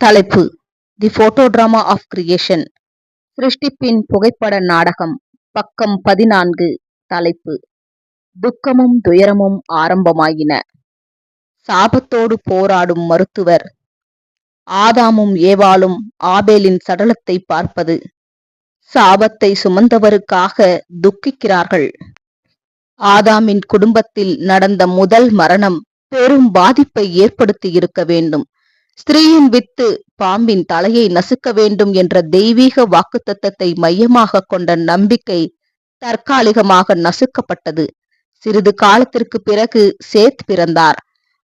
தலைப்பு the photo drama of creation சிருஷ்டிப்பின் புகைப்பட நாடகம் பக்கம் பதினான்கு தலைப்பு துக்கமும் துயரமும் ஆரம்பமாயின. சாபத்தோடு போராடும் மருத்துவர் ஆதாமும் ஏவாளும் ஆபேலின் சடலத்தை பார்ப்பது சாபத்தை சுமந்தவருக்காக துக்கிக்கிறார்கள். ஆதாமின் குடும்பத்தில் நடந்த முதல் மரணம் பெரும் பாதிப்பை ஏற்படுத்தி இருக்க வேண்டும். ஸ்திரீயின் வித்து பாம்பின் தலையை நசுக்க வேண்டும் என்ற தெய்வீக வாக்குத்தத்தத்தை மையமாக கொண்ட நம்பிக்கை தற்காலிகமாக நசுக்கப்பட்டது. சிறிது காலத்திற்கு பிறகு சேத் பிறந்தார்.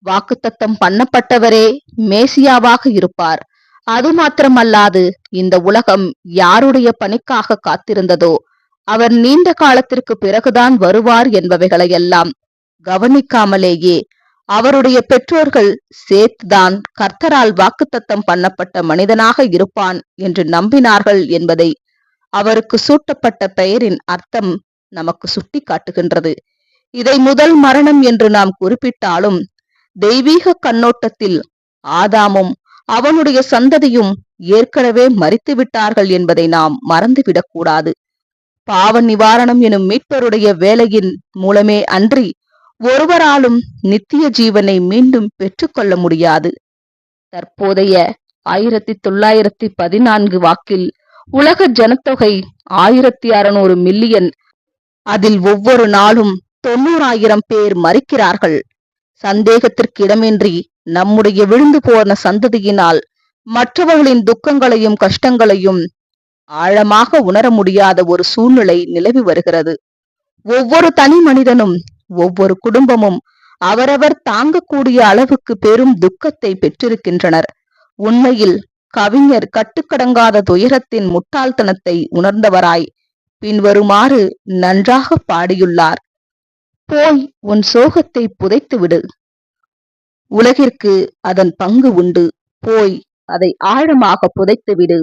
வாக்குத்தத்தம் பண்ணப்பட்டவரே மேசியாவாக இருப்பார். அது மாத்திரமல்லாது இந்த உலகம் யாருடைய பணிக்காக காத்திருந்ததோ அவர் நீண்ட காலத்திற்கு பிறகுதான் வருவார் என்பவைகளையெல்லாம் கவனிக்காமலேயே அவருடைய பெற்றோர்கள் சேத்தான் கர்த்தரால் வாக்குத்தத்தம் பண்ணப்பட்ட மனிதனாக இருப்பான் என்று நம்பினார்கள் என்பதை அவருக்கு சூட்டப்பட்ட பெயரின் அர்த்தம் நமக்கு சுட்டி காட்டுகின்றது இதை முதல் மரணம் என்று நாம் குறிப்பிட்டாலும் தெய்வீக கண்ணோட்டத்தில் ஆதாமும் அவனுடைய சந்ததியும் ஏற்கனவே மறித்து விட்டார்கள் என்பதை நாம் மறந்துவிடக்கூடாது. பாவ நிவாரணம் எனும் மீட்பருடைய வேலையின் மூலமே அன்றி ஒருவராலும் நித்திய ஜீவனை மீண்டும் பெற்றுக்கொள்ள முடியாது. தற்போதைய ஆயிரத்தி தொள்ளாயிரத்தி பதினான்கு வாக்கில் உலக ஜனத்தொகை ஆயிரத்தி அறுநூறு மில்லியன். அதில் ஒவ்வொரு நாளும் தொண்ணூறாயிரம் பேர் மறிக்கிறார்கள் சந்தேகத்திற்கு இடமின்றி நம்முடைய விழுந்து போன சந்ததியினால் மற்றவர்களின் துக்கங்களையும் கஷ்டங்களையும் ஆழமாக உணர முடியாத ஒரு சூழ்நிலை நிலவி வருகிறது. ஒவ்வொரு தனி மனிதனும் ஒவ்வொரு குடும்பமும் அவரவர் தாங்கக்கூடிய அளவுக்கு பெரும் துக்கத்தை பெற்றிருக்கின்றனர். உண்மையில் கவிஞர் கட்டுக்கடங்காத துயரத்தின் முட்டாள்தனத்தை உணர்ந்தவராய் பின்வருமாறு நன்றாக பாடியுள்ளார். போய் உன் சோகத்தை புதைத்து விடு உலகிற்கு அதன் பங்கு உண்டு. போய் அதை ஆழமாக புதைத்து விடு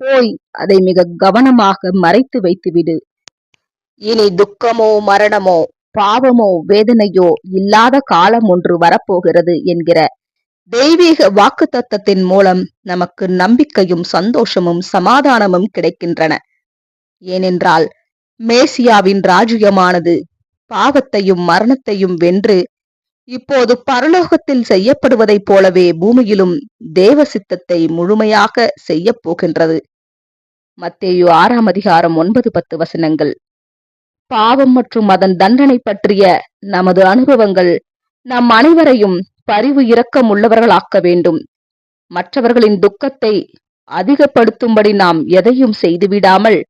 போய் அதை மிக கவனமாக மறைத்து வைத்து விடு இனி துக்கமோ மரணமோ பாவமோ வேதனையோ இல்லாத காலம் ஒன்று வரப்போகிறது என்கிற தெய்வீக வாக்கு தத்தத்தின் மூலம் நமக்கு நம்பிக்கையும் சந்தோஷமும் சமாதானமும் கிடைக்கின்றன. ஏனென்றால் மேசியாவின் ராஜ்யமானது பாவத்தையும் மரணத்தையும் வென்று இப்போது பரலோகத்தில் செய்யப்படுவதைப் போலவே பூமியிலும் தேவ சித்தத்தை முழுமையாக செய்ய போகின்றது. மத்தேயு ஆறாம் அதிகாரம் ஒன்பது பத்து வசனங்கள். பாவம் மற்றும் அதன் தண்டனை பற்றிய நமது அனுபவங்கள் நம் அனைவரையும் பரிவு இரக்கம் உள்ளவர்களாக்க வேண்டும். மற்றவர்களின் துக்கத்தை அதிகப்படுத்தும்படி நாம் எதையும் செய்துவிடாமல்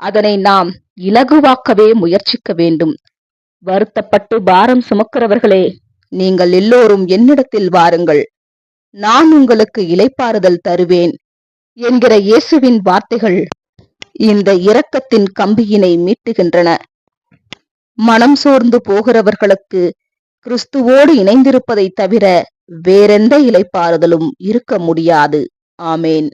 அதனை நாம் இலகுவாக்கவே முயற்சிக்க வேண்டும். வருத்தப்பட்டு பாரம் சுமக்கிறவர்களே நீங்கள் எல்லோரும் என்னிடத்தில் வாருங்கள். நான் உங்களுக்கு இலைப்பாறுதல் தருவேன். என்கிற இயேசுவின் வார்த்தைகள் இந்த இரக்கத்தின் கம்பியினை மீட்டுகின்றன. மனம் சோர்ந்து போகிறவர்களுக்கு கிறிஸ்துவோடு இணைந்திருப்பதை தவிர வேறெந்த இலைப்பாறுதலும் இருக்க முடியாது. ஆமேன்.